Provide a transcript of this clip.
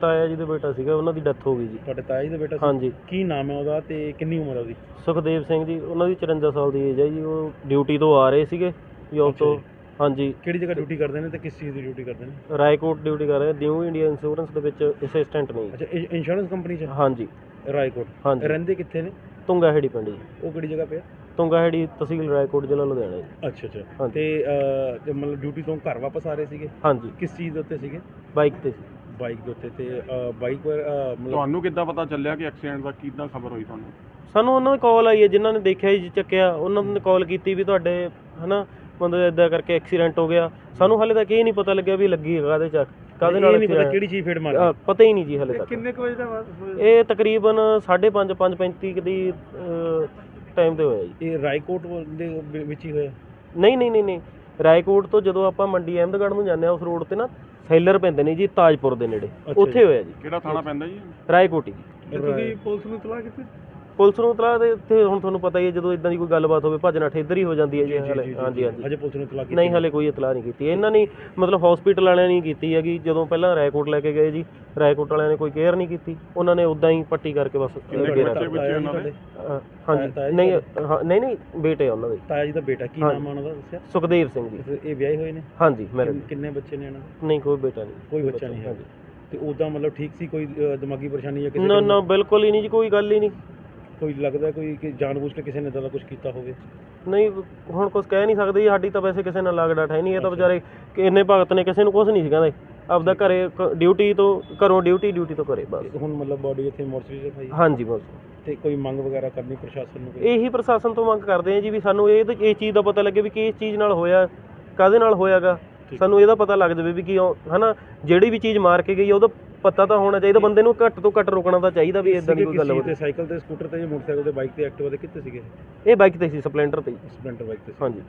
ਤਾਇਆ ਜੀ ਦਾ ਬੇਟਾ ਸੀਗਾ ਉਹਨਾਂ ਦੀ ਡੈਥ ਹੋ ਗਈ ਜੀ। ਤੁਹਾਡੇ ਤਾਇਆ ਜੀ ਦਾ ਬੇਟਾ ਸੀ? ਹਾਂਜੀ। ਕੀ ਨਾਮ ਹੈ ਉਹਦਾ ਤੇ ਕਿੰਨੀ ਉਮਰ ਹੈ ਉਹਦੀ? ਸੁਖਦੇਵ ਸਿੰਘ ਜੀ ਉਹਨਾਂ ਦੀ 54 ਸਾਲ ਦੀ ਏਜ ਹੈ ਜੀ ਉਹ ਡਿਊਟੀ ਤੋਂ ਆ ਰਹੇ ਸੀਗੇ ਜੋਬ ਅੱਛਾ ਤੋਂ ਜੀ। ਹਾਂਜੀ। ਕਿਹੜੀ ਜਗ੍ਹਾ ਡਿਊਟੀ ਕਰਦੇ ਨੇ ਤੇ ਕਿਸ ਚੀਜ਼ ਦੀ ਡਿਊਟੀ ਕਰਦੇ ਨੇ? ਰਾਏਕੋਟ ਡਿਊਟੀ ਕਰ ਰਹੇ ਨਿਊ ਇੰਡੀਆ ਇੰਸ਼ੋਰੈਂਸ ਦੇ ਵਿੱਚ ਅਸਿਸਟੈਂਟ ਨੇ। ਜੀ। ਅੱਛਾ ਇੰਸ਼ੋਰੈਂਸ ਕੰਪਨੀ ਚ? ਹਾਂਜੀ। ਰਾਏਕੋਟ। ਹਾਂਜੀ। ਰਹਿੰਦੇ ਕਿੱਥੇ ਨੇ? ਤੁੰਗਾਹੇੜੀ ਪਿੰਡ ਜੀ। ਉਹ ਕਿਹੜੀ ਜਗ੍ਹਾ ਪਿਆ ਤੁੰਗਾਹੇੜੀ ਤਹਿਸੀਲ ਰਾਏਕੋਟ ਜ਼ਿਲ੍ਹਾ ਲੁਧਿਆਣਾ ਜੀ। ਅੱਛਾ ਅੱਛਾ। ਹਾਂਜੀ। ਤੇ ਅਹ, ਤੇ ਮਤਲਬ ਡਿਊਟੀ ਤੋਂ ਘਰ ਵਾਪਸ ਆ ਰਹੇ ਸੀਗੇ? ਹਾਂਜੀ। ਕਿਸ ਚੀਜ਼ ਦੇ ਉੱਤੇ ਸੀਗੇ? ਬਾਈਕ ਤੇ ਸੀ। ਬਾਈਕ ਦੇ ਉੱਤੇ ਤੇ ਬਾਈਕ ਪਰ ਮਤਲਬ ਤੁਹਾਨੂੰ ਕਿੱਦਾਂ ਪਤਾ ਚੱਲਿਆ ਕਿ ਐਕਸੀਡੈਂਟ ਦਾ ਕਿੱਦਾਂ ਖਬਰ ਹੋਈ ਤੁਹਾਨੂੰ? ਸਾਨੂੰ ਉਹਨਾਂ ਦੀ ਕਾਲ ਆਈ ਹੈ ਜਿਨ੍ਹਾਂ ਨੇ ਦੇਖਿਆ ਜੀ ਚੱਕਿਆ। ਉਹਨਾਂ ਨੇ ਕਾਲ ਕੀਤੀ ਵੀ ਤੁਹਾਡੇ ਹਨਾ ਬੰਦੇ ਇਦਾਂ ਕਰਕੇ ਐਕਸੀਡੈਂਟ ਹੋ ਗਿਆ। ਸਾਨੂੰ ਹਾਲੇ ਤੱਕ ਇਹ ਨਹੀਂ ਪਤਾ ਲੱਗਿਆ ਵੀ ਲੱਗੀ ਕਾਹਦੇ ਚ ਕਾਹਦੇ ਨਾਲ ਇਹ ਨਹੀਂ ਪਤਾ accident- ਕਿਹੜੀ ਚੀਜ਼ ਫੇੜ ਮਾਰੀ। ਅ, ਪਤਾ ਹੀ ਨਹੀਂ ਜੀ ਹਾਲੇ ਤੱਕ। ਕੁ ਵਜੇ ਦਾ ਬਾਅਦ ਇਹ ਤਕਰੀਬਨ 5:30 5:35 ਦੀ ਟਾਈਮ ਤੇ ਹੋਇਆ ਜੀ। ਇਹ ਰਾਏਕੋਟ ਦੇ ਵਿ- ਵਿੱਚ ਹੀ ਹੋਇਆ? ਨਹੀਂ ਨਹੀਂ ਨਹੀਂ ਨਹੀਂ। ਰਾਏਕੋਟ ਤੋਂ ਜਦੋਂ ਆਪਾਂ ਮੰਡੀ ਅਹਿਮਦਗੜ੍ਹ ਨੂੰ ਜਾਂਦੇ ਆ ਉਸ ਰੋਡ ਤੇ ਨਾ ਸੈਲਰ ਪੈਂਦੇ ਨੇ ਜੀ ਤਾਜਪੁਰ ਦੇ ਨੇੜੇ। ਉੱਥੇ। ਹੋਇਆ ਜੀ। ਕਿਹੜਾ ਥਾਣਾ ਪੈਂਦਾ ਜੀ? ਰਾਏਕੋਟ। ਹੀ ਤੇ ਤੁਸੀਂ ਪੁਲਿਸ ਨੂੰ ਇਤਲਾਹ ਕੀਤੀ? ਪੁਲਿਸ ਨੂੰ ਤਲਾ ਦੇ ਇੱਥੇ ਹੁਣ ਤੁਹਾਨੂੰ ਪਤਾ ਹੀ ਹੈ ਜਦੋਂ ਇਦਾਂ ਦੀ ਕੋਈ ਗੱਲਬਾਤ ਹੋਵੇ ਭੱਜ ਨੱਠ ਇੱਧਰ ਹੀ ਹੋ ਜਾਂਦੀ ਹੈ ਜੀ ਹਾਲੇ। ਹਾਂਜੀ ਹਾਂਜੀ। ਅਜੇ ਪੁਲਿਸ ਨੂੰ ਇਤਲਾਹ ਕੀਤੀ ਨਹੀਂ ਹਲੇ ਕੋਈ ਇਤਲਾਹ ਨਹੀਂ ਕੀਤੀ। ਇਹਨਾਂ ਨੇ ਮਤਲਬ ਹਸਪੀਟਲ ਵਾਲਿਆਂ ਨੇ ਕੀਤੀ ਹੈਗੀ ਜਦੋਂ ਪਹਿਲਾਂ ਰਾਏਕੋਟ ਲੈ ਕੇ ਗਏ ਜੀ ਰਾਏਕੋਟ ਵਾਲਿਆਂ ਨੇ ਕੋਈ ਕੇਅਰ ਨਹੀਂ ਕੀਤੀ। ਉਹਨਾਂ ਨੇ ਉਦਾਂ ਹੀ ਪੱਟੀ ਕਰਕੇ ਬਸ ਹਾਂਜੀ। ਨਹੀਂ ਨਹੀਂ ਨਹੀਂ ਬੇਟੇ ਉਹਨਾਂ ਦੇ। ਤਾਇਆ ਜੀ ਦਾ ਬੇਟਾ ਕੀ। ਨਾਮ ਆ ਉਹਨਾਂ ਦਾ ਦੱਸਿਆ? ਸੁਖਦੇਵ ਸਿੰਘ ਜੀ। ਇਹ ਵਿਆਹੇ ਹੋਏ ਨੇ? ਹਾਂਜੀ ਮੇਰੇ ਕਿੰਨ- ਬੱਚੇ ਨੇ ਇਹਨਾਂ ਦੇ? ਨਹੀਂ ਕੋਈ ਬੇਟਾ ਨਹੀਂ। ਕੋਈ ਬੱਚਾ ਨਹੀਂ ਹੈ। ਤੇ ਉਦਾਂ ਮਤਲਬ ਠੀਕ ਸੀ ਕੋਈ ਦਿਮਾਗੀ ਪਰੇਸ਼ਾਨੀ ਜਾਂ ਕਿਸੇ ਨੂੰ- ਨਾ ਬਿਲਕੁਲ ਹੀ ਨਹੀਂ ਜੀ ਕੋਈ ਗੱਲ ਹੀ ਨਹੀਂ। ਕੋਈ ਲੱਗਦਾ ਕੋਈ ਕਿ ਜਾਣਬੁੱਝ ਕੇ ਕਿਸੇ ਨੇ ਇਦਾਂ ਦਾ ਕੁਝ ਕੀਤਾ ਹੋਵੇ? ਨਹੀਂ ਹੁਣ ਕੁਝ ਕਹਿ ਨਹੀਂ ਸਕਦੇ ਜੀ ਸਾਡੀ ਤਾਂ ਵੈਸੇ ਕਿਸੇ ਨਾਲ ਲਾਗ ਡਾਟ ਹੈ ਨਹੀਂ ਇਹ ਤਾਂ ਵਿਚਾਰੇ ਕਿ ਇੰਨੇ ਭਗਤ ਨੇ ਕਿਸੇ ਨੂੰ ਕੁਝ ਨਹੀਂ ਸੀ ਕਹਿੰਦੇ ਆਪਦਾ ਘਰੇ ਡਿਊਟੀ ਤੋਂ ਘਰੋਂ ਡਿਊਟੀ ਡਿਊਟੀ ਤੋਂ ਘਰੇ ਬਸ। ਹੁਣ ਮਤਲਬ ਬਾਡੀ ਇੱਥੇ ਮੋਰਚਰੀ ਤੇ ਪਾਈ ਹਾਂਜੀ ਬਸ। ਤੇ ਕੋਈ ਮੰਗ ਵਗੈਰਾ ਕਰਨੀ ਪ੍ਰਸ਼ਾਸਨ ਨੂੰ ਕੋਈ? ਇਹੀ ਪ੍ਰਸ਼ਾਸਨ ਤੋਂ ਮੰਗ ਕਰਦੇ ਆ ਜੀ ਵੀ ਸਾਨੂੰ ਇਹ ਇਹ ਚੀਜ਼ ਦਾ ਪਤਾ ਲੱਗੇ ਵੀ ਕਿਸ ਚੀਜ਼ ਨਾਲ ਹੋਇਆ ਕਾਦੇ ਨਾਲ ਹੋਇਆਗਾ। ਠੀਕ। ਸਾਨੂੰ ਇਹਦਾ ਪਤਾ ਲੱਗ ਜਾਵੇ ਵੀ ਕੀ ਉਹ- ਹਨਾ? ਜਿਹੜੀ ਵੀ ਚੀਜ਼ ਮਾਰ ਕੇ ਗਈ ਆ, ਉਹਦਾ ਪਤਾ ਤਾਂ ਹੋਣਾ ਚਾਹੀਦਾ ਬੰਦੇ ਨੂੰ ਘੱਟ ਤੋਂ ਘੱਟ ਰੋਕਣਾ ਤਾਂ ਚਾਹੀਦਾ ਵੀ ਇਦਾਂ ਦੀ ਕੋਈ ਗੱਲ ਹੋਵੇ। ਤੇ ਸਾਈਕਲ ਤੇ ਸਕੂਟਰ ਤੇ ਜਾਂ ਮੋਟਰਸਾਈਕਲ ਤੇ ਬਾਈਕ ਤੇ ਐਕਟਿਵਾ ਤੇ ਕਿੱਥੇ ਸੀਗੇ? ਇਹ ਬਾਈਕ ਤੇ ਸੀ ਸਪਲੈਂਡਰ ਤੇ। ਸਪਲੈਂਡਰ ਬਾਈਕ ਤੇ ਹਾਂਜੀ।